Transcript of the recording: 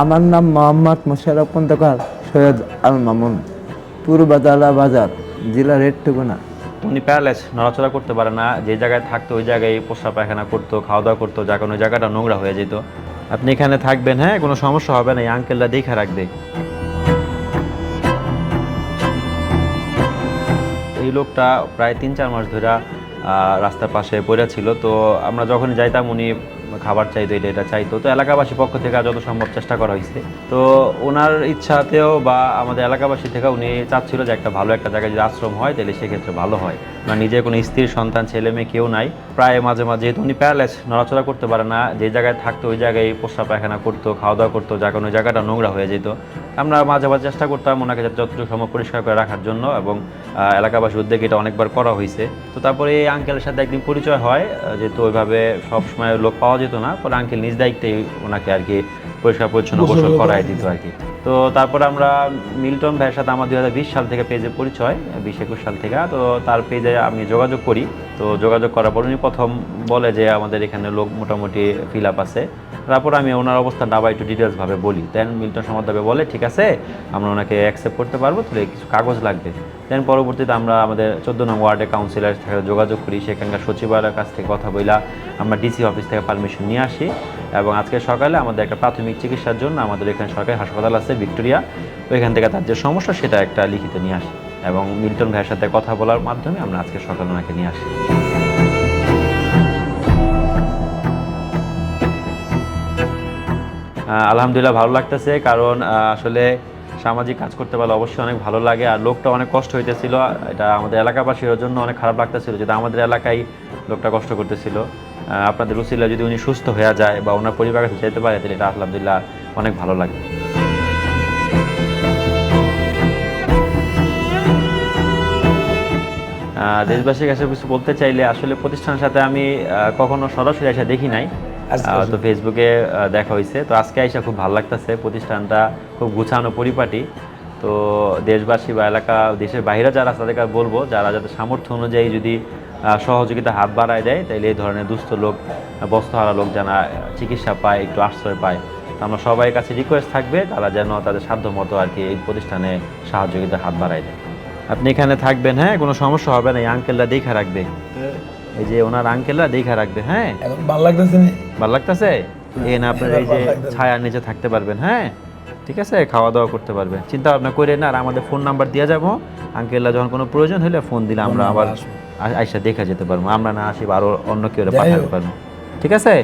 আমার নাম মোহাম্মদ মোশারফ খন্দকার, সৈয়দ আল মামুন। পূর্বাদালা বাজার জেলা রেডটুকুনা উনি প্যারালাইস নড়াচড়া করতে পারে না, যে জায়গায় থাকতো ওই জায়গায় পোষা পায়খানা করতো খাওয়া দাওয়া করতো, যা কোনো জায়গাটা নোংরা হয়ে যেত। আপনি এখানে থাকবেন হ্যাঁ কোনো সমস্যা হবে না, এই আঙ্কেলরা দেখে রাখবে। এই লোকটা প্রায় তিন চার মাস ধরে রাস্তার পাশে পড়ে ছিল। তো আমরা যখন যাইতাম, উনি খাবার চাইতো, এটা এটা চাইতো। তো এলাকাবাসী পক্ষ থেকে যত সম্ভব চেষ্টা করা হয়েছে। তো ওনার ইচ্ছাতেও বা আমাদের এলাকাবাসী থেকে উনি চাচ্ছিল যে একটা ভালো একটা জায়গায় যদি আশ্রম হয়, তাহলে সেক্ষেত্রে ভালো হয়। না নিজের কোনো স্ত্রীর সন্তান, ছেলে মেয়ে কেউ নাই। প্রায় মাঝে মাঝে যেহেতু উনি প্যারালাইস নড়াচড়া করতে পারে না, যে জায়গায় থাকতো ওই জায়গায় পোষা পায়খানা করতো খাওয়া দাওয়া করতো যা কোনো জায়গাটা নোংরা হয়ে যেত। আমরা মাঝে মাঝে চেষ্টা করতাম ওনাকে যতটুকু সম্ভব পরিষ্কার করে রাখার জন্য এবং এলাকাবাসী উদ্যোগে এটা অনেকবার করা হয়েছে। তো তারপরে এই আঙ্কেলের সাথে একদিন পরিচয় হয় যেহেতু ওইভাবে সবসময় লোক পাওয়া যেত না, পরে আঙ্কেল নিজ দায়িত্বেই ওনাকে আর কি পরিষ্কার পরিচ্ছন্ন গোসল করাই দিত আর কি। তো তারপর আমরা মিল্টন ভাইয়ের সাথে আমার দুই হাজার বিশ সাল থেকে পেজে পরিচয় বিশ একুশ সাল থেকে। তো তার পেজে আমি যোগাযোগ করি। তো যোগাযোগ করার পর উনি প্রথম বলে যে আমাদের এখানে লোক মোটামুটি ফিল আপ আছে। তারপর আমি ওনার অবস্থানটা আবার একটু ডিটেলসভাবে বলি। দেন মিল্টন সমাদাবে বলে ঠিক আছে আমরা ওনাকে অ্যাকসেপ্ট করতে পারব তাহলে কিছু কাগজ লাগবে। দেন পরবর্তীতে আমরা আমাদের চোদ্দ নং ওয়ার্ডে কাউন্সিলরের সাথে যোগাযোগ করি। সেখানকার সচিবালয়ের কাছ থেকে কথা বইলা আমরা ডিসি অফিস থেকে পারমিশন নিয়ে আসি এবং আজকে সকালে আমাদের একটা প্রাথমিক চিকিৎসার জন্য আমাদের এখানে সরকারি হাসপাতাল আছে ভিক্টোরিয়া। ওইখান থেকে তার যে সমস্যা সেটা একটা লিখিত নিয়ে আসি এবং মিল্টন ভাইয়ের সাথে কথা বলার মাধ্যমে আমরা আজকে সকালে ওনাকে নিয়ে আসি। আলহামদুলিল্লাহ ভালো লাগতেছে কারণ আসলে সামাজিক কাজ করতে পারলে অবশ্যই অনেক ভালো লাগে আর লোকটা অনেক কষ্ট হইতেছিল। এটা আমাদের এলাকাবাসীর জন্য অনেক খারাপ লাগতেছিল যেটা আমাদের এলাকায় লোকটা কষ্ট করতেছিল। আপনাদের রুসিলা যদি উনি সুস্থ হয়ে যায় বা ওনার পরিবারের কাছে যেতে পারে তাহলে এটা আলহামদুলিল্লাহ অনেক ভালো লাগে দেশবাসীর কাছে কিছু বলতে চাইলে আসলে প্রতিষ্ঠানের সাথে আমি কখনো সরাসরি এসে দেখি নাই। তো ফেসবুকে দেখা হয়েছে। তো আজকে আইসা খুব ভালো লাগতেছে প্রতিষ্ঠানটা খুব গুছানো পরিপাটি। তো দেশবাসী বা এলাকা দেশের বাইরে যারা আছে তাদেরকে বলব যারা যাদের সামর্থ্য অনুযায়ী যদি সহযোগিতা হাত বাড়ায় দেয় তাইলে এই ধরনের দুস্থ লোক বস্ত্রহারা লোক যারা আহ, চিকিৎসা পায় একটু আশ্রয় পায় আমরা সবাই কাছে রিকোয়েস্ট থাকবে তারা যেন তাদের সাধ্য মতো আর কি এই প্রতিষ্ঠানে সহযোগিতা হাত বাড়ায় দেয়। আপনি এখানে থাকবেন হ্যাঁ? কোনো সমস্যা হবে না এই আঙ্কেলরা দেখা রাখবে। এই যে ওনার আঙ্কেলরা দেখা রাখবে হ্যাঁ? ভালো লাগতেছে না? ভালো লাগতেছে? এই না আপনার এই যে ছায়ার নিচে থাকতে পারবেন হ্যাঁ? ঠিক আছে খাওয়া দাওয়া করতে পারবেন। চিন্তা ভাবনা করে না আর আমাদের ফোন নাম্বার দিয়ে যাব। আঙ্কেলরা যখন কোনো প্রয়োজন হলে ফোন দিলে আমরা আবার আইসা দেখা যেতে পারব। আমরা না আসি আরও আরও অন্য কেউ পাঠাতে পারব। ঠিক আছে?